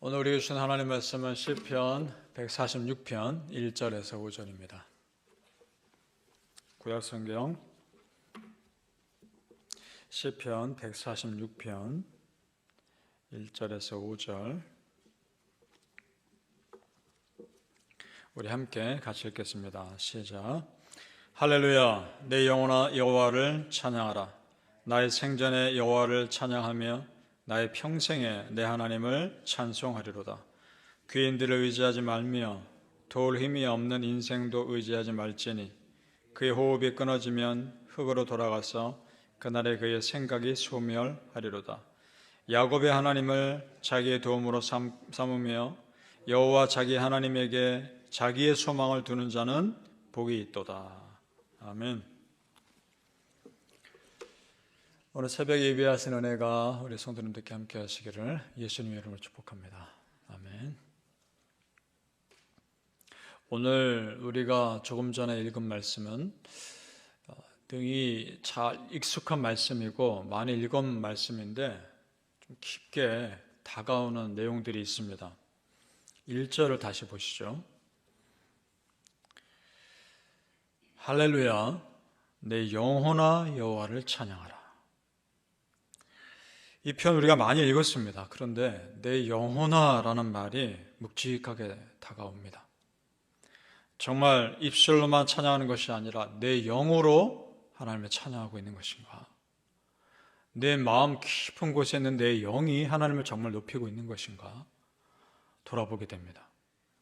오늘 우리에게 주신 하나님 말씀은 시편 146편 1절에서 5절입니다. 구약 성경 시편 146편 1절에서 5절 우리 함께 같이 읽겠습니다. 시작. 할렐루야 내 영혼아 여호와를 찬양하라 나의 생전에 여호와를 찬양하며 나의 평생에 내 하나님을 찬송하리로다. 귀인들을 의지하지 말며 도울 힘이 없는 인생도 의지하지 말지니 그의 호흡이 끊어지면 흙으로 돌아가서 그날에 그의 생각이 소멸하리로다. 야곱의 하나님을 자기의 도움으로 삼, 삼으며 여호와 자기 하나님에게 자기의 소망을 두는 자는 복이 있도다. 아멘. 오늘 새벽 예배하신 은혜가 우리 성도님들께 함께 하시기를 예수님의 이름으로 축복합니다. 아멘. 오늘 우리가 조금 전에 읽은 말씀은 어, 등이 잘 익숙한 말씀이고 많이 읽은 말씀인데 좀 깊게 다가오는 내용들이 있습니다. 1절을 다시 보시죠. 할렐루야 내 영혼아 여호와를 찬양하라. 이 편 우리가 많이 읽었습니다. 그런데 내 영혼아라는 말이 묵직하게 다가옵니다. 정말 입술로만 찬양하는 것이 아니라 내 영으로 하나님을 찬양하고 있는 것인가? 내 마음 깊은 곳에 있는 내 영이 하나님을 정말 높이고 있는 것인가? 돌아보게 됩니다.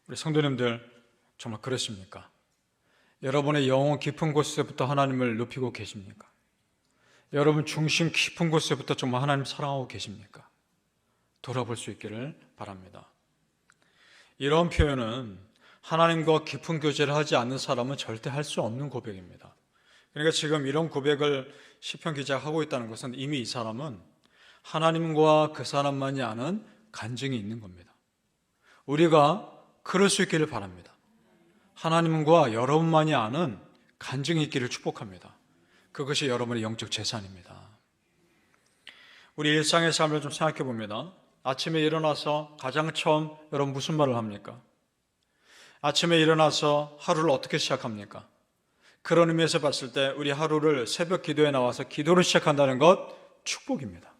우리 성도님들 정말 그렇습니까? 여러분의 영혼 깊은 곳에부터 하나님을 높이고 계십니까? 여러분 중심 깊은 곳에부터 정말 하나님 사랑하고 계십니까? 돌아볼 수 있기를 바랍니다. 이런 표현은 하나님과 깊은 교제를 하지 않는 사람은 절대 할 수 없는 고백입니다. 그러니까 지금 이런 고백을 시편 기자가 하고 있다는 것은 이미 이 사람은 하나님과 그 사람만이 아는 간증이 있는 겁니다. 우리가 그럴 수 있기를 바랍니다. 하나님과 여러분만이 아는 간증이 있기를 축복합니다. 그것이 여러분의 영적 재산입니다. 우리 일상의 삶을 좀 생각해 봅니다. 아침에 일어나서 가장 처음 여러분 무슨 말을 합니까? 아침에 일어나서 하루를 어떻게 시작합니까? 그런 의미에서 봤을 때 우리 하루를 새벽 기도에 나와서 기도를 시작한다는 것 축복입니다.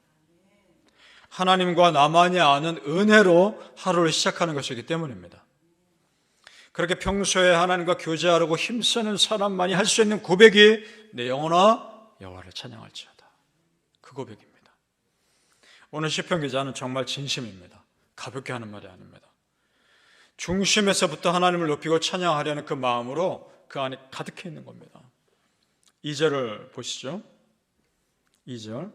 하나님과 나만이 아는 은혜로 하루를 시작하는 것이기 때문입니다. 그렇게 평소에 하나님과 교제하려고 힘쓰는 사람만이 할 수 있는 고백이 내 영혼아 여호와를 찬양할지어다. 그 고백입니다. 오늘 시편 기자는 정말 진심입니다. 가볍게 하는 말이 아닙니다. 중심에서부터 하나님을 높이고 찬양하려는 그 마음으로 그 안에 가득해 있는 겁니다. 2절을 보시죠. 2절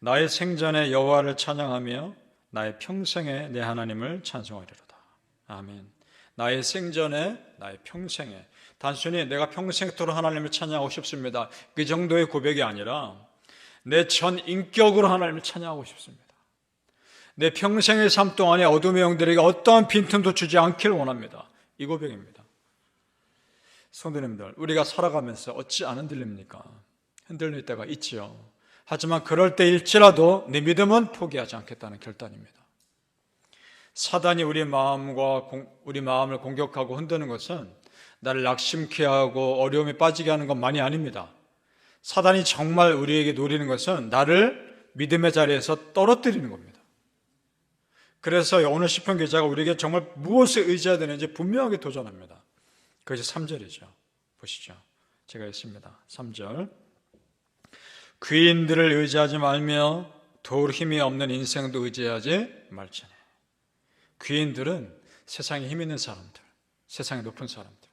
나의 생전에 여호와를 찬양하며 나의 평생에 내 하나님을 찬송하리로다. 아멘. 나의 생전에 나의 평생에 단순히 내가 평생토록 하나님을 찬양하고 싶습니다. 그 정도의 고백이 아니라 내 전 인격으로 하나님을 찬양하고 싶습니다. 내 평생의 삶 동안에 어둠의 영들에게 어떠한 빈틈도 주지 않기를 원합니다. 이 고백입니다. 성도님들, 우리가 살아가면서 어찌 안 흔들립니까? 흔들릴 때가 있지요. 하지만 그럴 때일지라도 내 믿음은 포기하지 않겠다는 결단입니다. 사단이 우리 마음과 우리 마음을 공격하고 흔드는 것은 나를 낙심케 하고 어려움에 빠지게 하는 것만이 아닙니다. 사단이 정말 우리에게 노리는 것은 나를 믿음의 자리에서 떨어뜨리는 겁니다. 그래서 오늘 시편 기자가 우리에게 정말 무엇을 의지해야 되는지 분명하게 도전합니다. 그것이 3절이죠. 보시죠. 제가 읽습니다. 3절. 귀인들을 의지하지 말며 도울 힘이 없는 인생도 의지하지 말지니. 귀인들은 세상에 힘 있는 사람들, 세상에 높은 사람들,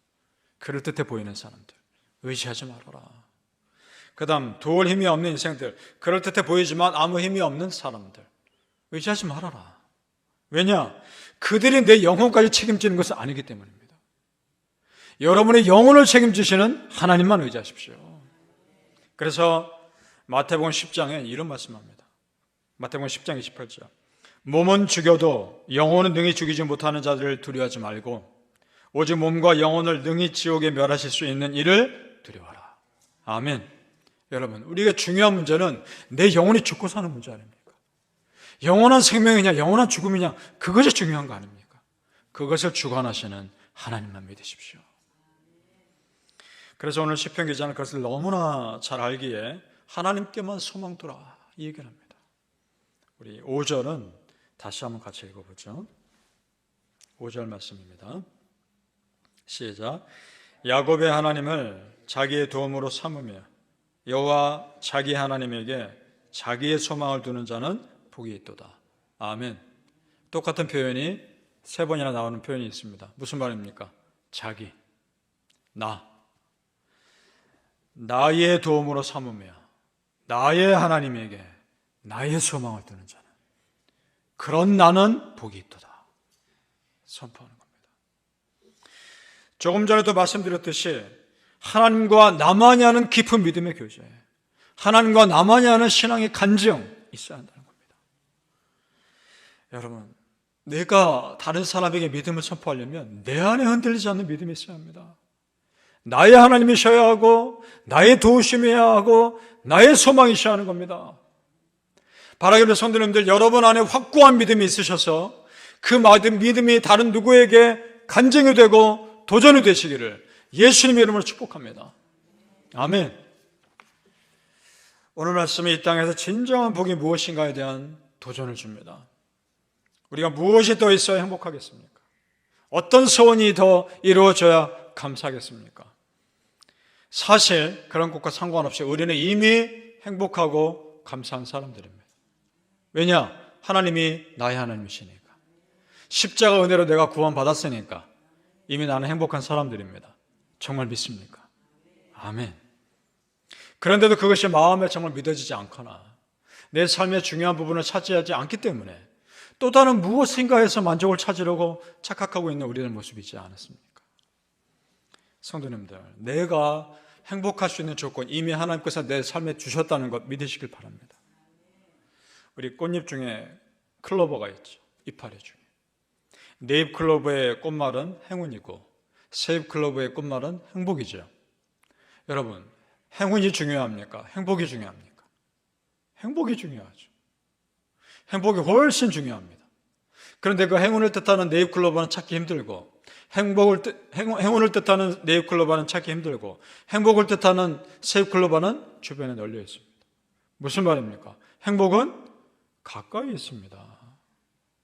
그럴듯해 보이는 사람들, 의지하지 말아라. 그 다음, 도울 힘이 없는 인생들, 그럴듯해 보이지만 아무 힘이 없는 사람들, 의지하지 말아라. 왜냐? 그들이 내 영혼까지 책임지는 것은 아니기 때문입니다. 여러분의 영혼을 책임지시는 하나님만 의지하십시오. 그래서 마태복음 10장에 이런 말씀합니다. 마태복음 10장 28절. 몸은 죽여도 영혼은 능히 죽이지 못하는 자들을 두려워하지 말고 오직 몸과 영혼을 능히 지옥에 멸하실 수 있는 이를 두려워하라. 아멘. 여러분, 우리가 중요한 문제는 내 영혼이 죽고 사는 문제 아닙니까? 영원한 생명이냐, 영원한 죽음이냐, 그것이 중요한 거 아닙니까? 그것을 주관하시는 하나님만 믿으십시오. 그래서 오늘 시편 기자는 그것을 너무나 잘 알기에 하나님께만 소망 돌아 이 얘기를 합니다. 우리 5절은 다시 한번 같이 읽어보죠. 5절 말씀입니다. 시작. 야곱의 하나님을 자기의 도움으로 삼으며 여호와 자기 하나님에게 자기의 소망을 두는 자는 복이 있도다. 아멘. 똑같은 표현이 세 번이나 나오는 표현이 있습니다. 무슨 말입니까? 자기, 나, 나의 도움으로 삼으며 나의 하나님에게 나의 소망을 두는 자는 그런 나는 복이 있도다. 선포하는 겁니다. 조금 전에도 말씀드렸듯이 하나님과 나만이 하는 깊은 믿음의 교제, 하나님과 나만이 하는 신앙의 간증 있어야 한다는 겁니다. 여러분, 내가 다른 사람에게 믿음을 선포하려면 내 안에 흔들리지 않는 믿음이 있어야 합니다. 나의 하나님이셔야 하고, 나의 도우심이어야 하고, 나의 소망이셔야 하는 겁니다. 바라기를 성도님들 여러분 안에 확고한 믿음이 있으셔서 그 믿음이 다른 누구에게 간증이 되고 도전이 되시기를 예수님의 이름으로 축복합니다. 아멘. 오늘 말씀이 이 땅에서 진정한 복이 무엇인가에 대한 도전을 줍니다. 우리가 무엇이 더 있어야 행복하겠습니까? 어떤 소원이 더 이루어져야 감사하겠습니까? 사실 그런 것과 상관없이 우리는 이미 행복하고 감사한 사람들입니다. 왜냐? 하나님이 나의 하나님이시니까. 십자가 은혜로 내가 구원받았으니까 이미 나는 행복한 사람들입니다. 정말 믿습니까? 아멘. 그런데도 그것이 마음에 정말 믿어지지 않거나 내 삶의 중요한 부분을 차지하지 않기 때문에 또 다른 무엇인가에서 만족을 찾으려고 착각하고 있는 우리의 모습이 있지 않았습니까? 성도님들, 내가 행복할 수 있는 조건 이미 하나님께서 내 삶에 주셨다는 것 믿으시길 바랍니다. 우리 꽃잎 중에 클로버가 있죠. 이파리 중에. 네잎 클로버의 꽃말은 행운이고 세잎 클로버의 꽃말은 행복이죠. 여러분, 행운이 중요합니까? 행복이 중요합니까? 행복이 중요하죠. 행복이 훨씬 중요합니다. 그런데 그 행운을 뜻하는 네잎 클로버는 찾기 힘들고 행복을 뜻, 행운을 뜻하는 네잎 클로버는 찾기 힘들고 행복을 뜻하는 세잎 클로버는 주변에 널려 있습니다. 무슨 말입니까? 행복은 가까이 있습니다.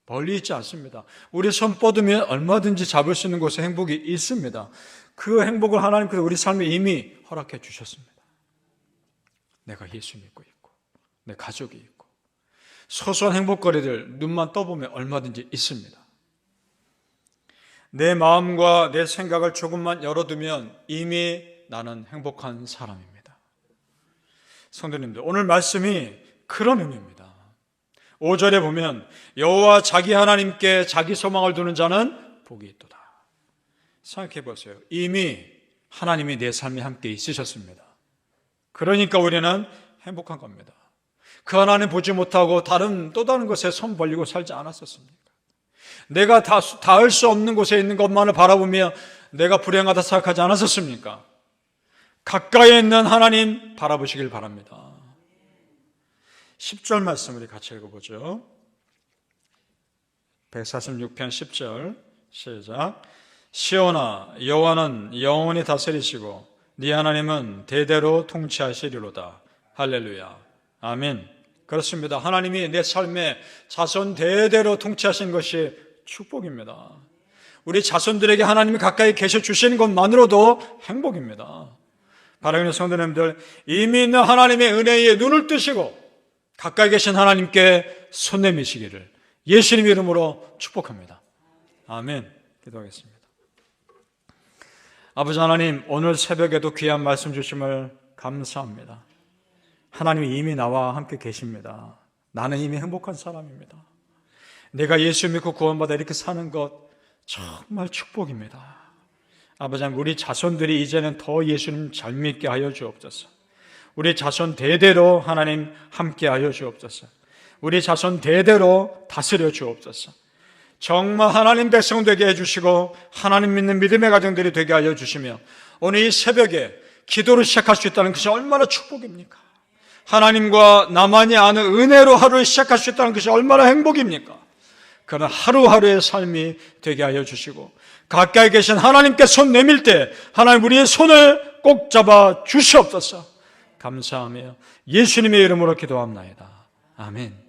멀리 있지 않습니다. 우리 손 뻗으면 얼마든지 잡을 수 있는 곳에 행복이 있습니다. 그 행복을 하나님께서 우리 삶에 이미 허락해 주셨습니다. 내가 예수 믿고 있고, 내 가족이 있고, 소소한 행복거리들 눈만 떠보면 얼마든지 있습니다. 내 마음과 내 생각을 조금만 열어두면 이미 나는 행복한 사람입니다. 성도님들, 오늘 말씀이 그런 의미입니다. 5절에 보면 여호와 자기 하나님께 자기 소망을 두는 자는 복이 있도다. 생각해 보세요. 이미 하나님이 내 삶에 함께 있으셨습니다. 그러니까 우리는 행복한 겁니다. 그 하나님 보지 못하고 다른 또 다른 것에 손 벌리고 살지 않았었습니까? 내가 다, 닿을 수 없는 곳에 있는 것만을 바라보며 내가 불행하다 생각하지 않았었습니까? 가까이 있는 하나님 바라보시길 바랍니다. 10절 말씀 우리 같이 읽어보죠. 146편 10절 시작. 시온아 여호와는 영원히 다스리시고 네 하나님은 대대로 통치하시리로다. 할렐루야. 아멘. 그렇습니다. 하나님이 내 삶에 자손 대대로 통치하신 것이 축복입니다. 우리 자손들에게 하나님이 가까이 계셔 주시는 것만으로도 행복입니다. 바라는 성도님들 이미 있는 하나님의 은혜에 눈을 뜨시고 가까이 계신 하나님께 손 내미시기를 예수님 이름으로 축복합니다. 아멘. 기도하겠습니다. 아버지 하나님, 오늘 새벽에도 귀한 말씀 주심을 감사합니다. 하나님이 이미 나와 함께 계십니다. 나는 이미 행복한 사람입니다. 내가 예수 믿고 구원받아 이렇게 사는 것 정말 축복입니다. 아버지 하나님, 우리 자손들이 이제는 더 예수님 잘 믿게 하여 주옵소서. 우리 자손 대대로 하나님 함께하여 주옵소서. 우리 자손 대대로 다스려 주옵소서. 정말 하나님 백성 되게 해주시고 하나님 믿는 믿음의 가정들이 되게 하여 주시며 오늘 이 새벽에 기도를 시작할 수 있다는 것이 얼마나 축복입니까? 하나님과 나만이 아는 은혜로 하루를 시작할 수 있다는 것이 얼마나 행복입니까? 그런 하루하루의 삶이 되게 하여 주시고 가까이 계신 하나님께 손 내밀 때 하나님 우리의 손을 꼭 잡아 주시옵소서. 감사하며 예수님의 이름으로 기도합니다. 아멘.